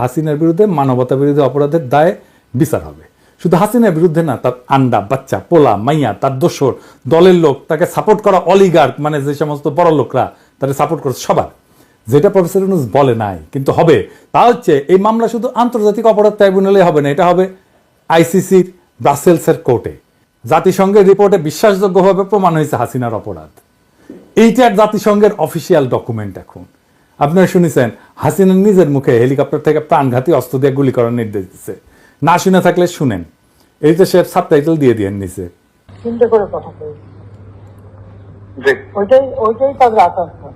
হাসিনার বিরুদ্ধে মানবতা বিরোধী অপরাধের দায়ে বিচার হবে। শুধু হাসিনার বিরুদ্ধে না, তার আন্ডা, বাচ্চা, পোলা, মাইয়া, তার দোসর, দলের লোক, তাকে সাপোর্ট করা অলিগার্ক মানে যে সমস্ত বড় লোকরা তাকে সাপোর্ট করছে সবার। যেটা প্রফেসর ইউনুস বলে নাই, কিন্তু হবে। তা হচ্ছে, এই মামলা শুধু আন্তর্জাতিক অপরাধ ট্রাইব্যুনালে হবে না, এটা হবে আইসিসির ব্রাসেলসের কোর্টে জাতিসংঘের রিপোর্টে বিশ্বাসযোগ্যভাবে প্রমাণ হয়েছে হাসিনার অপরাধ। এইটার জাতিসংঘের অফিসিয়াল ডকুমেন্ট এখন। আপনারা শুনেছেন হাসিনা নিজের মুখে হেলিকপ্টার থেকে প্রাণঘাতী অস্ত্র দিয়ে গুলি করার নির্দেশ দিচ্ছে না শুনে থাকলে শুনেন। এইটা সে সাবটাইটেল দিয়ে দিয়ে নিছে চিন্তা করে কথা ওইটাই ওইটাই তাদের আকাঙ্ক্ষা।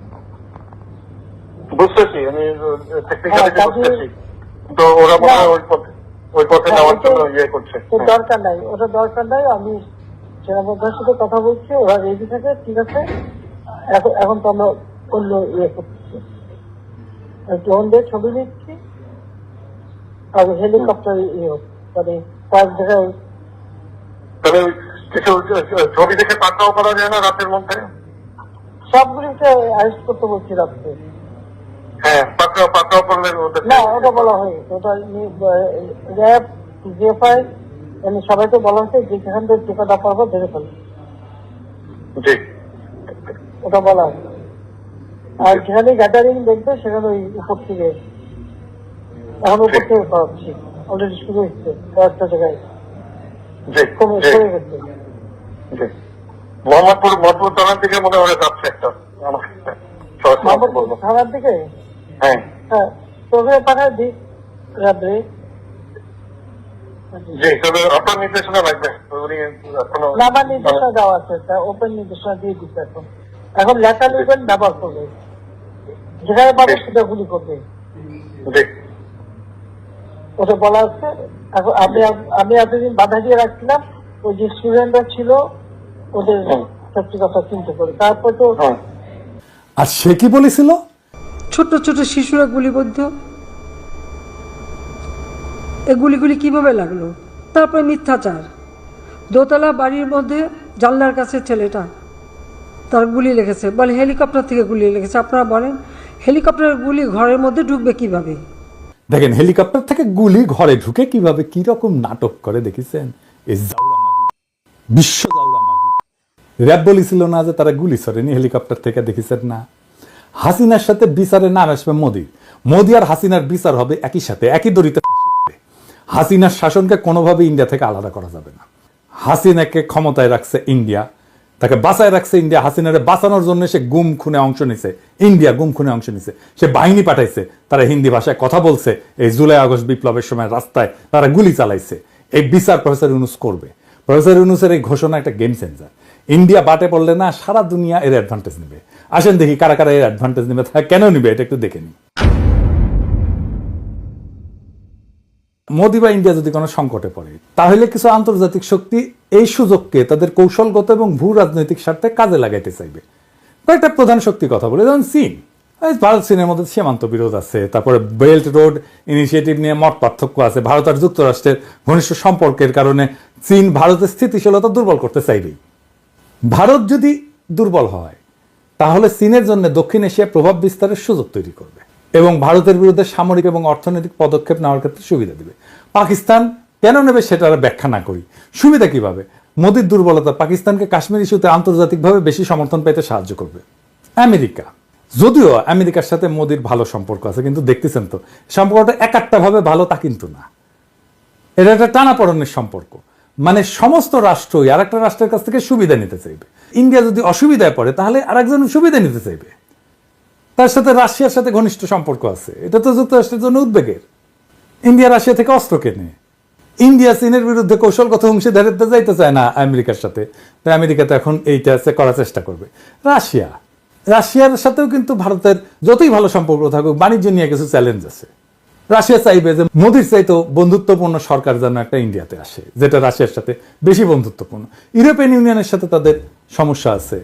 বুঝতেছি আমি টেকনিক্যালি হ্যাঁ, বুঝতেছি। তো ওরা মনে হয় ওই পথে ওই পথে হ্যাঁ, নেওয়ার জন্য ইয়ে করছে। দরকার নাই ওটা দরকার নাই আমি সাথে কথা বলছি ওরা রেডি থাকে ঠিক আছে। এখন তো আমরা অন্য ইয়ে করতেছি ড্রোন দিয়ে ছবি নিচ্ছি আর হেলিকপ্টার ইয়ে মানে কয়েক জায়গায় তাহলে ওই কিছু ছবি দেখে করা যায় না রাতের মধ্যে? সবগুলিকে করতে বলছি রাত্রে। হ্যাঁ পাকড়াও পাকড়াও করলে না ওটা বলা হয়েছে ওটা র্যাব জিএফআই মানে সবাইকে বলা হয়েছে যেখান থেকে টিকাটা পারব ধরে ফেলবে জি। ওটা বলা হয়েছে আর যেখানে গ্যাদারিং দেখবে সেখানে ওই উপর থেকে এখন উপর থেকে করাচ্ছি অলরেডি শুরু হচ্ছে কয়েকটা জায়গায়। মোহাম্মদপুর মোহাম্মদপুর থানার দিকে মনে হয় যাচ্ছে একটা মোহাম্মদপুর থানার দিকে? হ্যাঁ। হ্যাঁ পাঠায় রাত্রে। জি তবে আপনার নির্দেশনা লাগবে না আমার নির্দেশনা দেওয়া আছে ওপেন নির্দেশনা দিয়ে দিচ্ছে এখন। এখন লেখা লিখবেন ব্যবহার করবে যেখানে পাবে সেটা গুলি করবে। ওটা বলা আছে এখন আমি আমি এতদিন বাধা দিয়ে রাখছিলাম ওই যে স্টুডেন্টরা ছিল ওদের সত্যি কথা চিন্তা করে। তারপর তো আর সে কি বলেছিল? ছোট ছোট শিশুরা গুলিবদ্ধ। এ গুলিগুলি কীভাবে লাগল? তারপরে মিথ্যাচার। দোতলা বাড়ির মধ্যে জানলার কাছে ছেলেটা তার গুলি লেগেছে বলে হেলিকপ্টার থেকে গুলি লেগেছে। আপনারা বলেন হেলিকপ্টারের গুলি ঘরের মধ্যে ঢুকবে কীভাবে? দেখেন, হেলিকপ্টার থেকে গুলি ঘরে ঢুকে কীভাবে কি রকম নাটক করে দেখেছেন? এই জাউরামাগি বিশ্ব জাউরামাগি র্যাব বলেছিল না যে তারা গুলি সরেনি হেলিকপ্টার থেকে, দেখেছেন না? হাসিনার সাথে বিচারে নাম আসবে মোদি। মোদি আর হাসিনার বিচার হবে একই সাথে, একই দড়িতে হাসিনার শাসনকে কোনোভাবে ইন্ডিয়া থেকে আলাদা করা যাবে না। হাসিনাকে ক্ষমতায় রাখছে ইন্ডিয়া। তাকে বাঁচায় রাখছে ইন্ডিয়া হাসিনারে বাঁচানোর জন্য সে গুম খুনে অংশ নিছে। ইন্ডিয়া গুম খুনে অংশ নিছে। সে বাহিনী পাঠাইছে, তারা হিন্দি ভাষায় কথা বলছে। এই জুলাই আগস্ট বিপ্লবের সময় রাস্তায় তারা গুলি চালাইছে। এই বিচার প্রফেসর ইউনুস করবে। প্রফেসর ইউনুসের এই ঘোষণা একটা গেম চেঞ্জার ইন্ডিয়া বাটে পড়লে না সারা দুনিয়া এর অ্যাডভান্টেজ নেবে। আসেন দেখি কারা কারা এর অ্যাডভান্টেজ নেবে কেন নিবে, এটা একটু দেখে নিই। মোদি বা ইন্ডিয়া যদি কোনো সংকটে পড়ে, তাহলে কিছু আন্তর্জাতিক শক্তি এই সুযোগকে তাদের কৌশলগত এবং ভূ রাজনৈতিক স্বার্থে কাজে লাগাইতে চাইবে। কয়েকটা প্রধান শক্তির কথা বলে, যেমন চীন। ভারত, চীনের মধ্যে সীমান্ত বিরোধ আছে, তারপরে বেল্ট রোড ইনিশিয়েটিভ নিয়ে মত পার্থক্য আছে। ভারত আর যুক্তরাষ্ট্রের ঘনিষ্ঠ সম্পর্কের কারণে চীন ভারতের স্থিতিশীলতা দুর্বল করতে চাইবেই ভারত যদি দুর্বল হয়, তাহলে চীনের জন্য দক্ষিণ এশিয়ায় প্রভাব বিস্তারের সুযোগ তৈরি করবে। এবং ভারতের বিরুদ্ধে সামরিক এবং অর্থনৈতিক পদক্ষেপ নেওয়ার ক্ষেত্রে সুবিধা দিবে। পাকিস্তান কেন নেবে সেটা আর ব্যাখ্যা না করি। সুবিধা কীভাবে? মোদির দুর্বলতা পাকিস্তানকে কাশ্মীর ইস্যুতে আন্তর্জাতিকভাবে বেশি সমর্থন পেতে সাহায্য করবে। আমেরিকা। যদিও আমেরিকার সাথে মোদির ভালো সম্পর্ক আছে, কিন্তু দেখতেছেন তো, সম্পর্কটা একাত্তা ভাবে ভালো তা কিন্তু না। এটা একটা টানাপড়নের সম্পর্ক। মানে সমস্ত রাষ্ট্রই আর একটা রাষ্ট্রের কাছ থেকে সুবিধা নিতে চাইবে। ইন্ডিয়া যদি অসুবিধায় পড়ে, তাহলে আরেকজন সুবিধা নিতে চাইবে। তার সাথে রাশিয়ার সাথে ঘনিষ্ঠ সম্পর্ক আছে। এটা তো যুক্তরাষ্ট্রের জন্য উদ্বেগের। ইন্ডিয়া রাশিয়া থেকে অস্ত্র কেনে। ইন্ডিয়া, চীনের বিরুদ্ধে কৌশলগত অংশীদারিত্ব যাইতে চায় না আমেরিকার সাথে। আমেরিকা তো এখন এইটা করার চেষ্টা করবে। রাশিয়া। রাশিয়ার সাথেও কিন্তু ভারতের যতই ভালো সম্পর্ক থাকুক, বাণিজ্য নিয়ে কিছু চ্যালেঞ্জ আছে। রাশিয়া চাইবে যে মোদির চাইতো বন্ধুত্বপূর্ণ সরকার যেন একটা ইন্ডিয়াতে আসে, যেটা রাশিয়ার সাথে বেশি বন্ধুত্বপূর্ণ। ইউরোপিয়ান ইউনিয়নের সাথে তাদের সমস্যা আছে।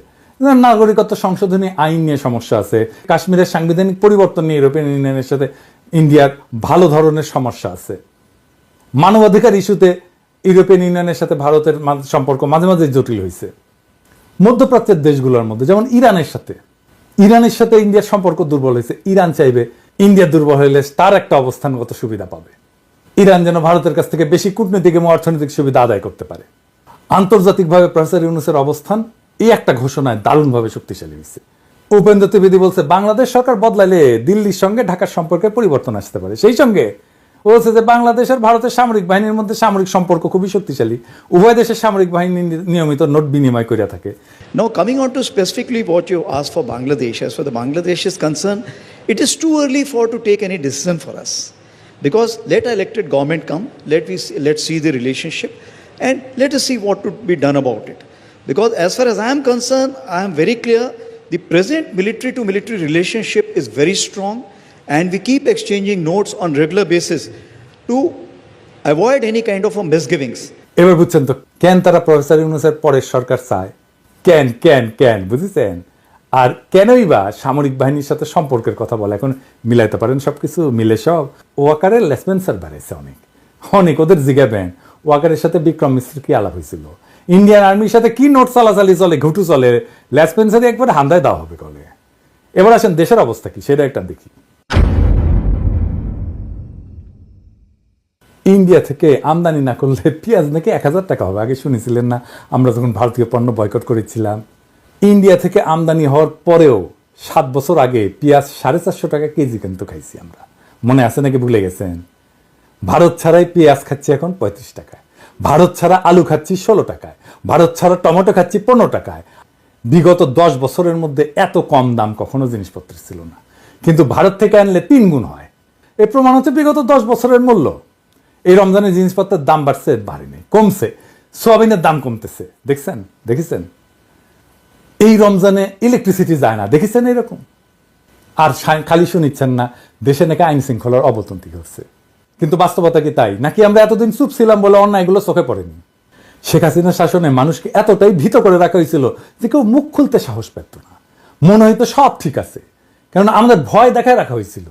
নাগরিকত্ব সংশোধনী আইন নিয়ে সমস্যা আছে। কাশ্মীরের সাংবিধানিক পরিবর্তন নিয়ে ইউরোপিয়ান ইউনিয়নের সাথে ইন্ডিয়ার ভালো ধরনের সমস্যা আছে। মানবাধিকার ইস্যুতে ইউরোপিয়ান ইউনিয়নের সাথে ভারতের সম্পর্ক মাঝে মাঝে জটিল হয়েছে মধ্যপ্রাচ্যের দেশগুলোর মধ্যে, যেমন ইরানের সাথে। ইরানের সাথে ইন্ডিয়ার সম্পর্ক দুর্বল হয়েছে ইরান চাইবে ইন্ডিয়া দুর্বল হলে তার একটা অবস্থানগত সুবিধা পাবে। ইরান যেন ভারতের কাছ থেকে বেশি কূটনৈতিক এবং অর্থনৈতিক সুবিধা আদায় করতে পারে। আন্তর্জাতিকভাবে প্রফেসর ইউনুসের অবস্থান এই একটা ঘোষণায় দারুণভাবে শক্তিশালী হয়েছে। উপেন্দ্র ত্রিবেদী বলছে, বাংলাদেশ সরকার বদলাইলে দিল্লির সঙ্গে ঢাকার সম্পর্কে পরিবর্তন আসতে পারে। সেই সঙ্গে ও যে বাংলাদেশের ভারতের সামরিক বাহিনীর মধ্যে সামরিক সম্পর্ক খুবই শক্তিশালী। উভয় দেশের সামরিক বাহিনী নিয়মিত নোট বিনিময় করে থাকে। No coming on to specifically what you ask for Bangladesh as far the Bangladesh is concern it is too early for to take any decision for us because let a elected government come let we let see the relationship and let see what to be done about it Because as far as I am concerned, I am very clear the present military to military relationship is very strong, and we keep exchanging notes on regular basis to avoid any kind of a misgivings. এবার বুঝছেন তো কেন তারা professor ইউনুসের পরের সরকার চায় কেন কেন কেন বুঝেছেন আর কেনই বা সামরিক বাহিনীর সাথে সম্পর্কের কথা বলে এখন মিলাইতে পারেন সবকিছু মিলে সব ওয়াকারের লেসপেন্সার বাড়াইছে অনেক অনেক ওদের জিগাবেন ওয়াকারের সাথে বিক্রম মিশ্রের কি আলাপ হয়েছিল? ইন্ডিয়ান আর্মির সাথে কি নোট চালাচালি চলে, ঘুটু চলে? লেসপেন্সারই একবার হান্দায় দেওয়া হবে কলে। এবার আসেন দেশের অবস্থা কি, সেটা একটা দেখি। ইন্ডিয়া থেকে আমদানি না করলে পেঁয়াজ নাকি এক হাজার টাকা হবে, আগে শুনেছিলেন না? আমরা যখন ভারতীয় পণ্য বয়কট করেছিলাম, ইন্ডিয়া থেকে আমদানি হওয়ার পরেও সাত বছর আগে পেঁয়াজ সাড়ে চারশো টাকা কেজি কিন্তু খাইছি আমরা। মনে আছে নাকি ভুলে গেছেন? ভারত ছাড়াই পেঁয়াজ খাচ্ছি এখন পঁয়ত্রিশ টাকায়। ভারত ছাড়া আলু খাচ্ছি ষোলো টাকায়। ভারত ছাড়া টমেটো খাচ্ছি পনেরো টাকায়। বিগত দশ বছরের মধ্যে এত কম দাম কখনো জিনিসপত্রের ছিল না। কিন্তু ভারত থেকে আনলে তিন গুণ হয়। এর প্রমাণ হচ্ছে বিগত দশ বছরের মূল্য। এই রমজানে জিনিসপত্রের দাম বাড়ছে, বাড়েনি, কমছে। সোয়াবিনের দাম কমতেছে। দেখছেন? দেখেছেন? এই রমজানে ইলেকট্রিসিটি যায় না। দেখেছেন এরকম আর খালি শুনিচ্ছেন না, দেশে নাকি আইন শৃঙ্খলার অবনতি হচ্ছে কিন্তু বাস্তবতা কি তাই? নাকি আমরা এতদিন চুপ ছিলাম বলে অন্যায়গুলো চোখে পড়েনি? শেখ হাসিনার শাসনে মানুষকে এতটাই ভীত করে রাখা হয়েছিল যে কেউ মুখ খুলতে সাহস পেত না। মনে হয়তো সব ঠিক আছে কারণ আমাদের ভয় দেখায় রাখা হয়েছিল।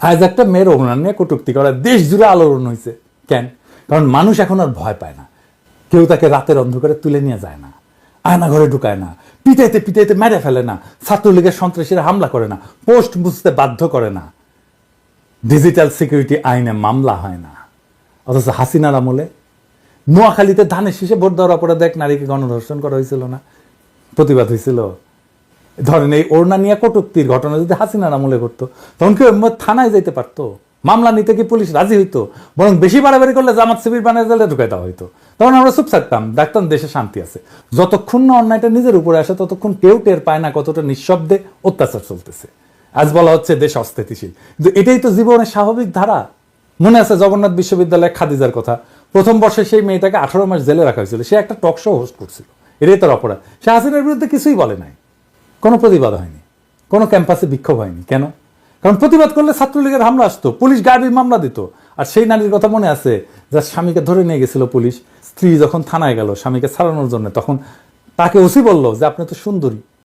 আজ একটা মেয়ের অভিমান নিয়ে কটুক্তি করা দেশ জুড়ে আলোড়ন হয়েছে। কেন? কারণ মানুষ এখন আর ভয় পায় না। কেউ তাকে রাতের অন্ধকারে তুলে নিয়ে যায় না, আয়না ঘরে ঢুকায় না, পিটাইতে পিটাইতে মেরে ফেলে না, ছাত্রলীগের সন্ত্রাসীরা হামলা করে না, পোস্ট বুঝতে বাধ্য করে না। ডিজিটাল সিকিউরিটি আইনে মামলা হয় না। অথচ হাসিনার আমলে নোয়াখালীতে ধানের শীষে ভোট দেওয়ার অপরাধে এক নারীকে গণধর্ষণ করা হয়েছিল না, প্রতিবাদ হয়েছিল। ধরেন এই ওড়না নিয়ে কটুক্তির ঘটনা যদি হাসিনার আমলে করতো তখন কেউ থানায় যেতে পারতো? মামলা নিতে কি পুলিশ রাজি হইতো? বরং বেশি বাড়াবাড়ি করলে জামাত শিবির বানিয়ে দিলে ঢুকাই দেওয়া হইতো। তখন আমরা চুপ থাকতাম দেখতাম দেশে শান্তি আছে। যতক্ষণ না অন্যায়টা নিজের উপরে আসে, ততক্ষণ কেউ টের পায় না কতটা নিঃশব্দে অত্যাচার চলতেছে। আজ বলা হচ্ছে দেশ অস্থিতিশীল। কিন্তু এটাই তো জীবনের স্বাভাবিক ধারা। মনে আছে জগন্নাথ বিশ্ববিদ্যালয়ে খাদিজার কথা? প্রথম বর্ষে সেই মেয়েটাকে আঠারো মাস জেলে রাখা হয়েছিল। সে একটা টক শো হোস্ট করছিল। এটাই তার অপরাধ। সে হাসিনার বিরুদ্ধে কিছুই বলে নাই। কোনো প্রতিবাদ হয়নি। কোনো ক্যাম্পাসে বিক্ষোভ হয়নি। কেন? কারণ প্রতিবাদ করলে ছাত্রলীগের হামলা আসতো। পুলিশ গাড়ির মামলা দিত। আর সেই নারীর কথা মনে আছে? যার স্বামীকে ধরে নিয়ে গেছিল পুলিশ। স্ত্রী যখন থানায় গেল স্বামীকে ছাড়ানোর জন্য, তখন তাকে ওসি বলল যে, আপনি তো সুন্দরী।